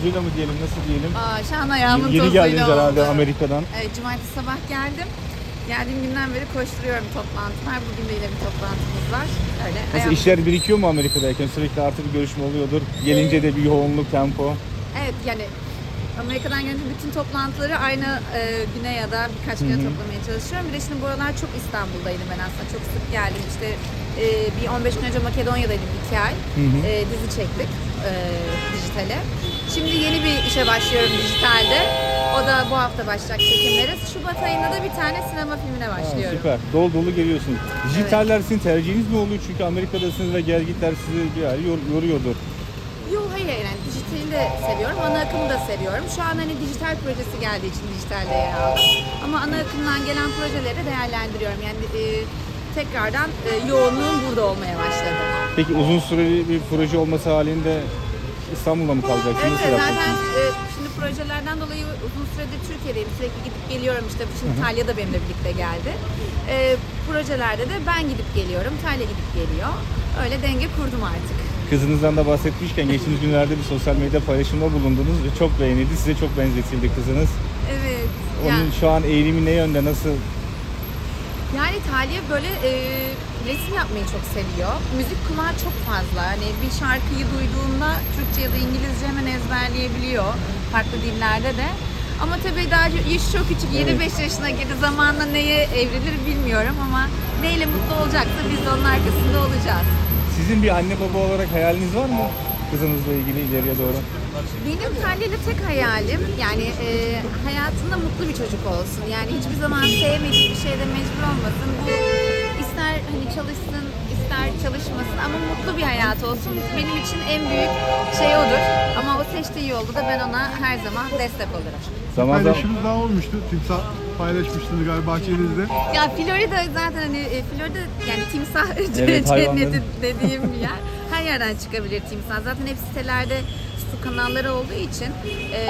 tozuyla mı diyelim, nasıl diyelim? Aa, şu an ayağımın Yeni tozuyla geldiniz herhalde. Amerika'dan. Evet, cumartesi sabah geldim. Geldiğim günden beri koşturuyorum toplantılar. Bugün de yine bir toplantımız var. Öyle. Nasıl ayağım- işler birikiyor mu Amerika'dayken? Sürekli artık bir görüşme oluyordur. Gelince de bir yoğunluk, tempo. Evet yani Amerika'dan gelince bütün toplantıları aynı e, güne ya da birkaç güne toplamaya çalışıyorum. Bir de şimdi bu aralar çok İstanbul'daydım ben aslında. Çok sık geldim. İşte e, bir 15 gün önce Makedonya'daydım iki ay. E, dizi çektik e, dijitale. Şimdi yeni bir işe başlıyorum dijitalde. O da bu hafta başlayacak çekimleri. Şubat ayında da bir tane sinema filmine Ha, başlıyorum. süper. Dolu dolu geliyorsunuz. Dijitaller sizin tercihiniz mi oluyor? Çünkü Amerika'dasınız ve gel gitler sizi bir yor- yoruyordur. Dijitali de seviyorum, ana akımı da seviyorum. Şu an hani dijital projesi geldiği için dijitalde yer aldım. Ama ana akımdan gelen projeleri değerlendiriyorum. Yani e, tekrardan e, yoğunluğum burada olmaya başladı. Peki uzun süreli bir proje olması halinde İstanbul'da mı kalacaksınız? Evet, zaten e, şimdi projelerden dolayı uzun süredir Türkiye'deyim. Sürekli gidip geliyorum. İşte şimdi Talya da benimle birlikte geldi. E, projelerde de ben gidip geliyorum, Talya gidip geliyor. Öyle denge kurdum artık. Kızınızdan da bahsetmişken geçtiğimiz günlerde bir sosyal medya paylaşımda bulundunuz ve çok beğenildi. Size çok benzetildi kızınız. Evet. Onun yani- şu an eğilimi ne yönde? Nasıl? Yani Talya böyle e, resim yapmayı çok seviyor. Müzik kulağı çok fazla. Hani bir şarkıyı duyduğunda Türkçe ya da İngilizce hemen ezberleyebiliyor. Farklı dillerde de. Ama tabii daha yaş çok küçük. 7-5 yaşına girdi. Zamanla neye evrilir bilmiyorum ama neyle mutlu olacaksa biz de onun arkasında olacağız. Sizin bir anne baba olarak hayaliniz var mı? Kızınızla ilgili ileriye doğru. Benim Talya'yla tek hayalim yani e, hayatında mutlu bir çocuk olsun. Yani hiçbir zaman sevmediği bir şeyde mecbur olmasın. Bu ister hani çalışsın, ister çalışmasın ama mutlu bir hayat olsun. Benim için en büyük şey odur. Ama o seçtiği yolda da ben ona her zaman destek olurum. Zaman zaman Paylaşımız daha olmuştu. Timsah paylaşmıştınız galiba bahçenizde. Ya Florida zaten hani e, Florida yani timsah Evet, cenneti hayvanların. dediğim bir yer. Her yerden çıkabilir timsah. Zaten hep sitelerde su kanalları olduğu için e,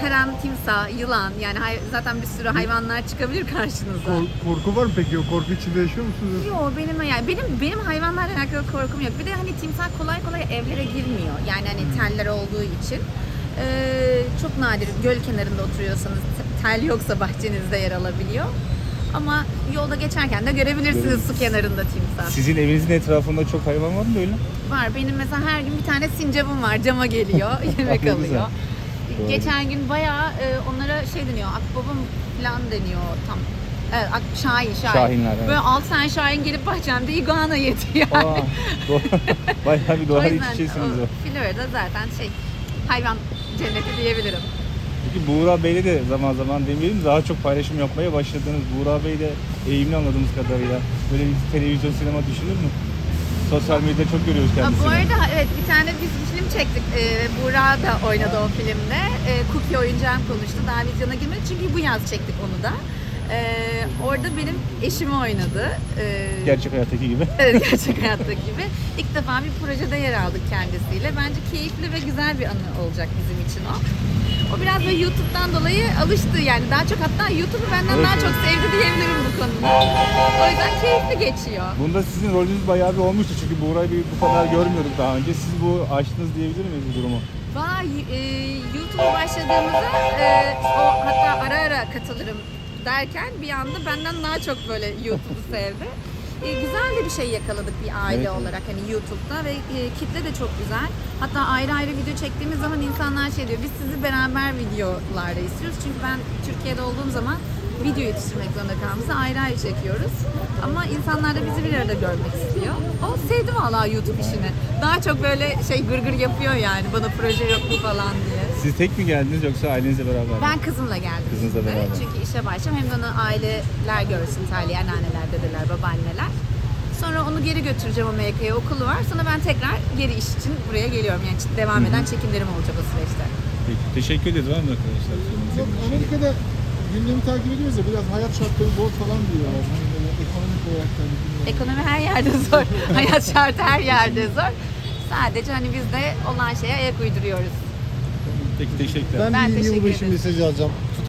her an timsah, yılan yani hay- zaten bir sürü hayvanlar çıkabilir karşınıza. Kor- korku var mı peki? O korku içinde yaşıyor musunuz? Yok benim yani benim benim hayvanlarla alakalı korkum yok. Bir de hani timsah kolay kolay evlere girmiyor. Yani hani teller olduğu için. Ee, çok nadir göl kenarında oturuyorsanız tel yoksa bahçenizde yer alabiliyor. Ama yolda geçerken de görebilirsiniz su kenarında timsah. sizin evinizin etrafında çok hayvan var mı böyle? Var benim mesela her gün bir tane sincapım var cama geliyor yemek Ne alıyor. güzel. Geçen gün bayağı e, onlara şey deniyor akbaba mı falan deniyor tam. Evet, şahin, şahin. Şahinler, evet. Böyle alt tane şahin gelip bahçemde iguana yedi yani. Aa, bayağı bir O doğal iç içesiniz o. Florida zaten şey hayvan cenneti diyebilirim. Peki Buğra Bey'le de zaman zaman demeyelim daha çok paylaşım yapmaya başladınız. Buğra Bey de eğimli anladığımız kadarıyla. Böyle bir televizyon sinema düşünür mü? Sosyal medyada çok görüyoruz Aa, kendisini. bu arada evet bir tane biz bir film çektik. Ee, Buğra da oynadı o filmde. Ee, Cookie oyuncağım konuştu. Daha vizyona girmedi çünkü bu yaz çektik onu da. Ee, orada benim eşimi oynadı. Ee, Gerçek hayattaki gibi. Evet gerçek hayattaki gibi. İlk defa bir projede yer aldık kendisiyle. Bence keyifli ve güzel bir anı olacak bizim için o. O biraz böyle YouTube'dan dolayı alıştı yani. Daha çok hatta YouTube'u benden daha çok sevdi diyebilirim bu konuda. O yüzden keyifli geçiyor. Bunda sizin rolünüz bayağı bir olmuştu çünkü Buğra'yı bir bu kadar görmüyorduk daha önce. Siz bu açtınız diyebilir miyiz bu durumu? Vay e, YouTube'a başladığımızda e, o hatta ara ara katılırım derken bir anda benden daha çok böyle YouTube'u sevdi. E, güzel de bir şey yakaladık bir aile Evet. olarak hani YouTube'da ve e, kitle de çok güzel. Hatta ayrı ayrı video çektiğimiz zaman insanlar şey diyor biz sizi beraber videolarda istiyoruz. Çünkü ben Türkiye'de olduğum zaman video yetiştirmek zorunda kaldığımızda ayrı ayrı çekiyoruz. Ama insanlar da bizi bir arada görmek istiyor. O sevdi vallahi YouTube işini. Daha çok böyle şey gırgır yapıyor yani bana proje yok mu falan diye. Siz tek mi geldiniz yoksa ailenizle beraber mi? Ben kızımla geldim. Kızınızla beraber. Çünkü işe başlayacağım. Hem de onu aileler görsün. Talya, anneanneler, dedeler, babaanneler. Sonra onu geri götüreceğim Amerika'ya. Okulu var. Sonra ben tekrar geri iş için buraya geliyorum. Yani devam eden çekimlerim olacak o süreçte. Peki, teşekkür ederiz var mı arkadaşlar? Yok. Amerika'da gündemi takip ediyoruz ya biraz hayat şartları bol falan diyorlar. Hani böyle ekonomik olarak da. Ekonomi her yerde zor. Hayat şartı her yerde zor. Sadece hani biz de olan şeye ayak uyduruyoruz. Peki teşekkürler. Ben, Ben bir teşekkür yılbaşı ederim. mesajı alacağım.